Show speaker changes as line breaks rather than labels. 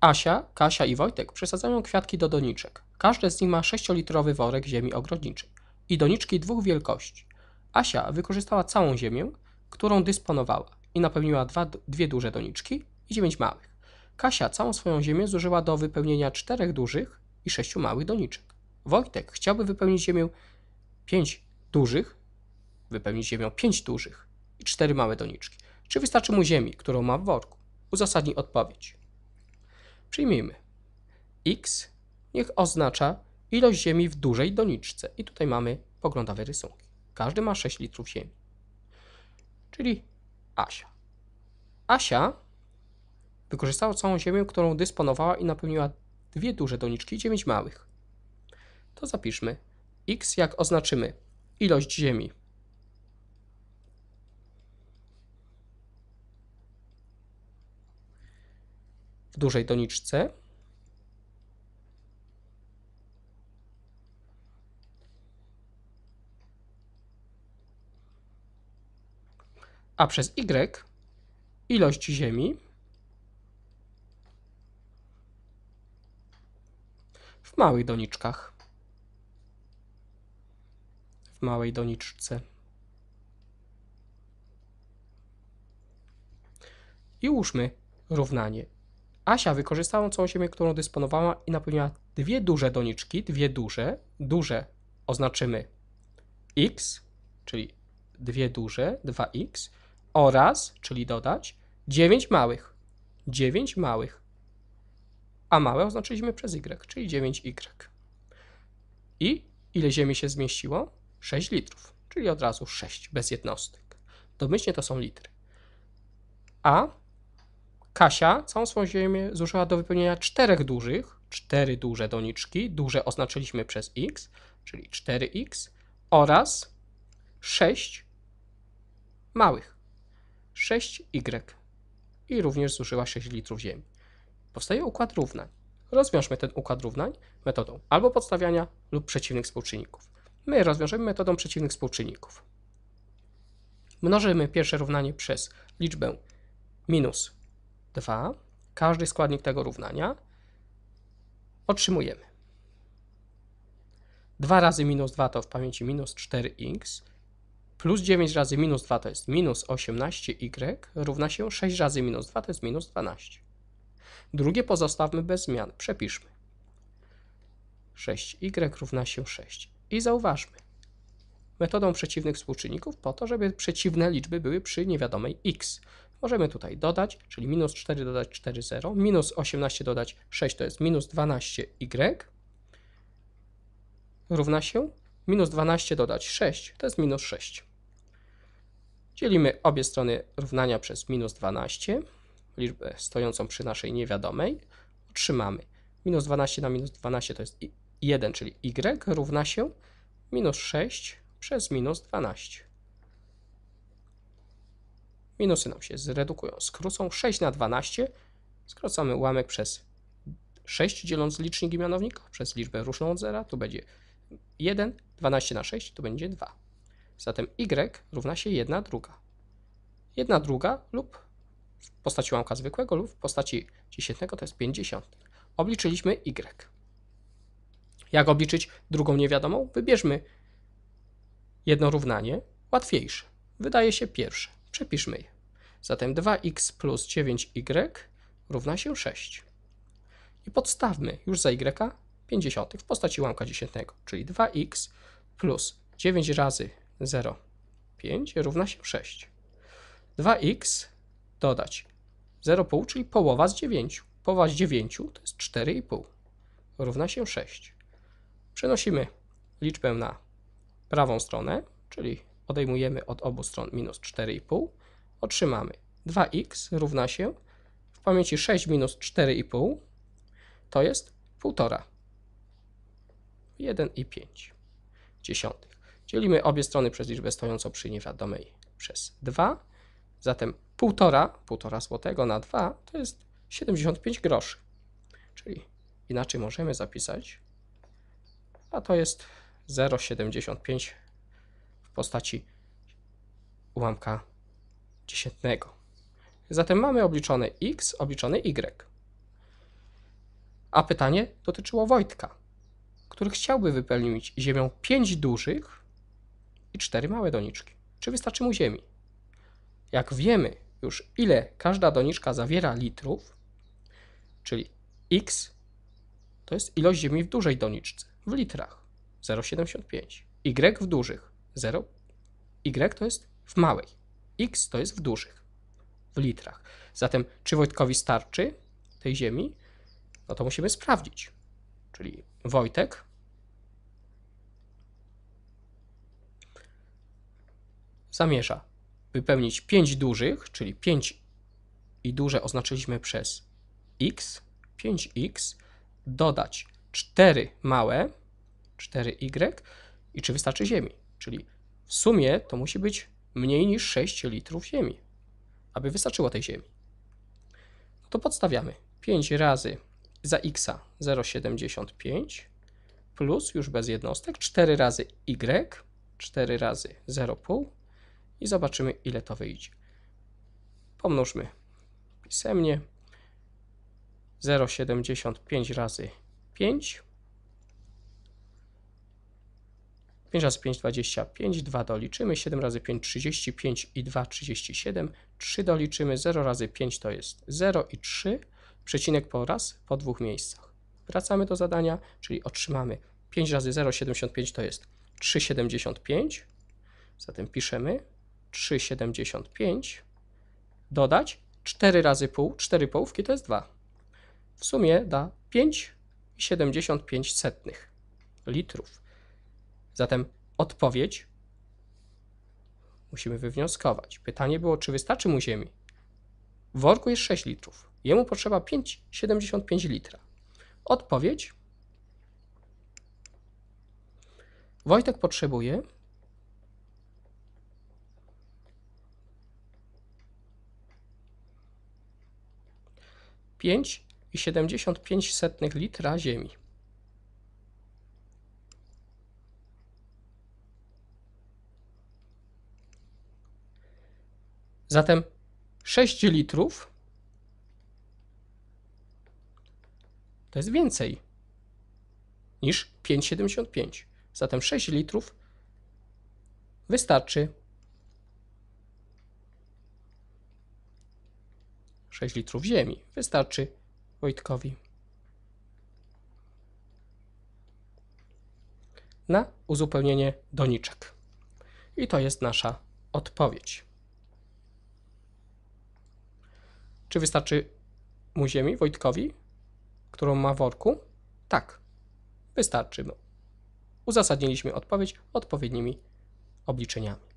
Asia, Kasia i Wojtek przesadzają kwiatki do doniczek. Każde z nich ma 6-litrowy worek ziemi ogrodniczej i doniczki dwóch wielkości. Asia wykorzystała całą ziemię, którą dysponowała i napełniła dwa, dwie duże doniczki i dziewięć małych. Kasia całą swoją ziemię zużyła do wypełnienia czterech dużych i sześciu małych doniczek. Wojtek chciałby wypełnić ziemię pięć dużych, wypełnić ziemią pięć dużych i cztery małe doniczki. Czy wystarczy mu ziemi, którą ma w worku? Uzasadnij odpowiedź. Przyjmijmy. X niech oznacza ilość ziemi w dużej doniczce. I tutaj mamy poglądowe rysunki. Każdy ma 6 litrów ziemi. Czyli Asia. Asia wykorzystała całą ziemię, którą dysponowała i napełniła dwie duże doniczki i dziewięć małych. To zapiszmy. X jak oznaczymy ilość ziemi w dużej doniczce. A przez Y ilość ziemi w małych doniczkach. W małej doniczce. I ułóżmy równanie Asia wykorzystała całą ziemię, którą dysponowała i napełniła dwie duże doniczki, dwie duże, duże oznaczymy x, czyli dwie duże, 2x oraz, czyli dodać, 9 małych, 9 małych, a małe oznaczyliśmy przez y, czyli 9y. I ile ziemi się zmieściło? 6 litrów, czyli od razu 6, bez jednostek. Domyślnie to są litry. A Kasia całą swoją ziemię zużyła do wypełnienia czterech dużych, cztery duże doniczki, duże oznaczyliśmy przez x, czyli 4x oraz 6 małych, 6y i również zużyła 6 litrów ziemi. Powstaje układ równań. Rozwiążmy ten układ równań metodą albo podstawiania lub przeciwnych współczynników. My rozwiążemy metodą przeciwnych współczynników. Mnożymy pierwsze równanie przez liczbę minus 2, każdy składnik tego równania, otrzymujemy 2 razy minus 2 to w pamięci minus 4x, plus 9 razy minus 2 to jest minus 18y, równa się 6 razy minus 2 to jest minus 12. Drugie pozostawmy bez zmian, przepiszmy. 6y równa się 6. I zauważmy, metodą przeciwnych współczynników po to, żeby przeciwne liczby były przy niewiadomej x. Możemy tutaj dodać, czyli minus 4 dodać 4, 0, minus 18 dodać 6 to jest minus 12y równa się minus 12 dodać 6 to jest minus 6. Dzielimy obie strony równania przez minus 12, liczbę stojącą przy naszej niewiadomej. Otrzymamy minus 12 na minus 12 to jest 1, czyli y równa się minus 6 przez minus 12. Minusy nam się zredukują, skrócą 6 na 12. Skracamy ułamek przez 6 dzieląc licznik i mianownik przez liczbę różną od zera. Tu będzie 1, 12 na 6 to będzie 2. Zatem y równa się 1 druga. 1 druga lub w postaci ułamka zwykłego lub w postaci dziesiętnego to jest 50. Obliczyliśmy y. Jak obliczyć drugą niewiadomą? Wybierzmy jedno równanie łatwiejsze. Wydaje się pierwsze. Przepiszmy je. Zatem 2x plus 9y równa się 6. I podstawmy już za y 50 w postaci łamka dziesiętnego, czyli 2x plus 9 razy 0, 5 równa się 6. 2x dodać 0,5, czyli połowa z 9. Połowa z 9 to jest 4,5. Równa się 6. Przenosimy liczbę na prawą stronę, czyli odejmujemy od obu stron minus 4,5, otrzymamy 2x równa się w pamięci 6 minus 4,5 to jest 1,5. 1,5 dziesiątych. Dzielimy obie strony przez liczbę stojącą przy niewiadomej przez 2. Zatem 1,5, 1,5 złotego na 2 to jest 75 groszy. Czyli inaczej możemy zapisać, a to jest 0,75 w postaci ułamka dziesiętnego. Zatem mamy obliczone x, obliczone y. A pytanie dotyczyło Wojtka, który chciałby wypełnić ziemią 5 dużych i 4 małe doniczki. Czy wystarczy mu ziemi? Jak wiemy już, ile każda doniczka zawiera litrów, czyli x to jest ilość ziemi w dużej doniczce, w litrach 0,75. Y w dużych 0. Y to jest w małej. X to jest w dużych, w litrach. Zatem, czy Wojtkowi starczy tej ziemi? No to musimy sprawdzić. Czyli Wojtek zamierza wypełnić 5 dużych, czyli 5 i duże oznaczyliśmy przez x, 5x, dodać 4 małe, 4y i czy wystarczy ziemi. Czyli w sumie to musi być mniej niż 6 litrów ziemi, aby wystarczyło tej ziemi. No to podstawiamy 5 razy za x 0,75 plus już bez jednostek 4 razy y, 4 razy 0,5 i zobaczymy ile to wyjdzie. Pomnóżmy pisemnie 0,75 razy 5 5 razy 5 25, 2 doliczymy, 7 razy 5 35 i 2 37, 3 doliczymy, 0 razy 5 to jest 0 i 3, przecinek po raz po dwóch miejscach. Wracamy do zadania, czyli otrzymamy 5 razy 0,75 to jest 3,75, zatem piszemy 3,75, dodać 4 razy pół, 4 połówki to jest 2. W sumie da 5,75 litrów. Zatem odpowiedź musimy wywnioskować. Pytanie było, czy wystarczy mu ziemi? W worku jest 6 litrów. Jemu potrzeba 5,75 litra. Odpowiedź. Wojtek potrzebuje pięć i siedemdziesiąt pięć setnych litra ziemi. Zatem 6 litrów to jest więcej niż 5,75. Zatem 6 litrów wystarczy 6 litrów ziemi. Wystarczy Wojtkowi na uzupełnienie doniczek. I to jest nasza odpowiedź. Czy wystarczy mu ziemi, Wojtkowi, którą ma w worku? Tak, wystarczy. Uzasadniliśmy odpowiedź odpowiednimi obliczeniami.